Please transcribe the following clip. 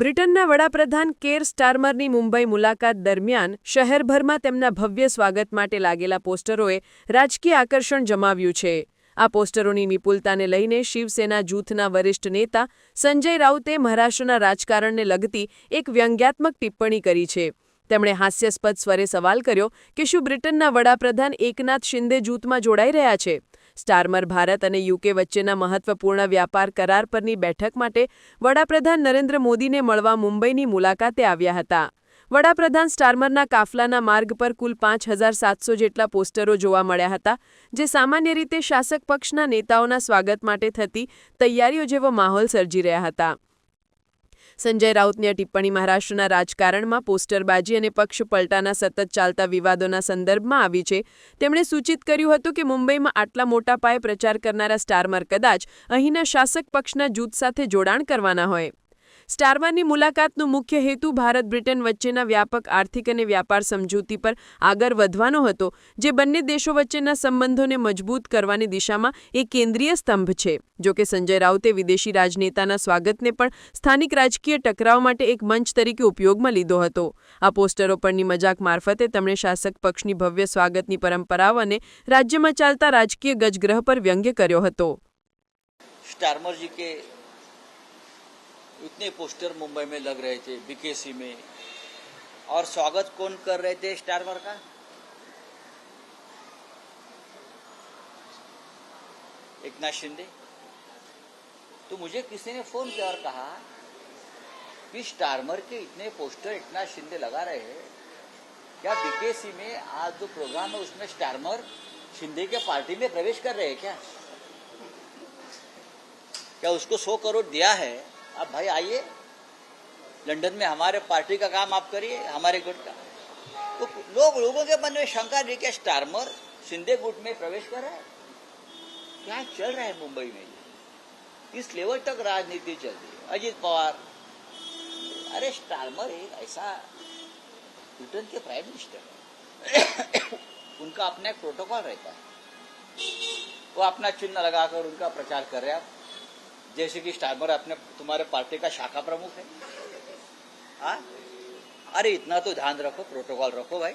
બ્રિટનના વડાપ્રધાન કેર સ્ટારમરની મુંબઈ મુલાકાત દરમિયાન શહેરભરમાં તેમના ભવ્ય સ્વાગત માટે લાગેલા પોસ્ટરોએ રાજકીય આકર્ષણ જમાવ્યું છે. આ પોસ્ટરોની વિપુલતાને લઈને શિવસેના જૂથના વરિષ્ઠ નેતા સંજય રાઉતે મહારાષ્ટ્રના રાજકારણને લગતી એક વ્યંગ્યાત્મક ટિપ્પણી કરી છે. તેમણે હાસ્યાસ્પદ સ્વરે સવાલ કર્યો કે શું બ્રિટનના વડાપ્રધાન એકનાથ શિંદે જૂથમાં જોડાઈ રહ્યા છે? સ્ટારમર ભારત અને યુકે વચ્ચેના મહત્વપૂર્ણ વ્યાપાર કરાર પરની બેઠક માટે વડાપ્રધાન નરેન્દ્ર મોદીને મળવા મુંબઈની મુલાકાતે આવ્યા હતા. વડાપ્રધાન સ્ટારમરના કાફલાના માર્ગ પર કુલ પાંચ હજાર સાતસો જેટલા પોસ્ટરો જોવા મળ્યા હતા, જે સામાન્ય રીતે શાસક પક્ષના નેતાઓના સ્વાગત માટે થતી તૈયારીઓ જેવો માહોલ સર્જી રહ્યા હતા. સંજય રાઉતની ટિપ્પણી મહારાષ્ટ્રના રાજકારણમાં પોસ્ટરબાજી અને પક્ષ પલટાના સતત ચાલતા વિવાદોના સંદર્ભમાં આવી છે. તેમણે સૂચિત કર્યું હતું કે મુંબઈમાં આટલા મોટા પાયે પ્રચાર કરનારા સ્ટારમર કદાચ અહીંના શાસક પક્ષના જૂથ સાથે જોડાણ કરવાના હોય. સ્ટારમાની મુલાકાતનો મુખ્ય હેતુ ભારત બ્રિટન વચ્ચેના વ્યાપક આર્થિક અને વ્યાપાર સમજૂતી પર આગળ વધવાનો હતો, જે બંને દેશો વચ્ચેના સંબંધોને મજબૂત કરવાની દિશામાં એ કેન્દ્રીય સ્તંભ છે. જોકે સંજય રાઉતે વિદેશી રાજનેતાના સ્વાગતને પણ સ્થાનિક રાજકીય ટકરાવ માટે એક મંચ તરીકે ઉપયોગમાં લીધો હતો. આ પોસ્ટરો પરની મજાક મારફતે તેમણે શાસક પક્ષની ભવ્ય સ્વાગતની પરંપરાઓ અને રાજ્યમાં ચાલતા રાજકીય ગજગ્રહ પર વ્યંગ્ય કર્યો હતો. સ્ટારમરજી કે इतने पोस्टर मुंबई में लग रहे थे बीकेसी में। और स्वागत कौन कर रहे थे स्टारमर का? एक नाथ शिंदे। तो मुझे किसी ने फ़ोन किया और कहा कि स्टारमर के इतने पोस्टर नाथ शिंदे लगा रहे हैं। क्या बीकेसी में आज जो प्रोग्राम है, उसमें स्टारमर शिंदे के पार्टी में प्रवेश कर रहे हैं क्या? क्या उसको सौ करोड़ दिया है? अब भाई आइए। लंदन में हमारे पार्टी का काम आप करिए, हमारे गुट का। तो लोग लोगों के मन में शंका रही क्या स्टारमर शिंदे गुट में प्रवेश कर रहा है? क्या चल रहा है मुंबई में? इस लेवल तक राजनीति चल रही है। अजीत पवार। अरे स्टारमर एक ऐसा ब्रिटेन के प्राइम मिनिस्टर उनका अपना एक प्रोटोकॉल रहता है। वो अपना चिन्ह लगाकर उनका प्रचार कर रहे हैं। जैसे कि स्टार्मर अपने तुम्हारे पार्टी का शाखा प्रमुख है आ? अरे इतना तो ध्यान रखो, प्रोटोकॉल रखो भाई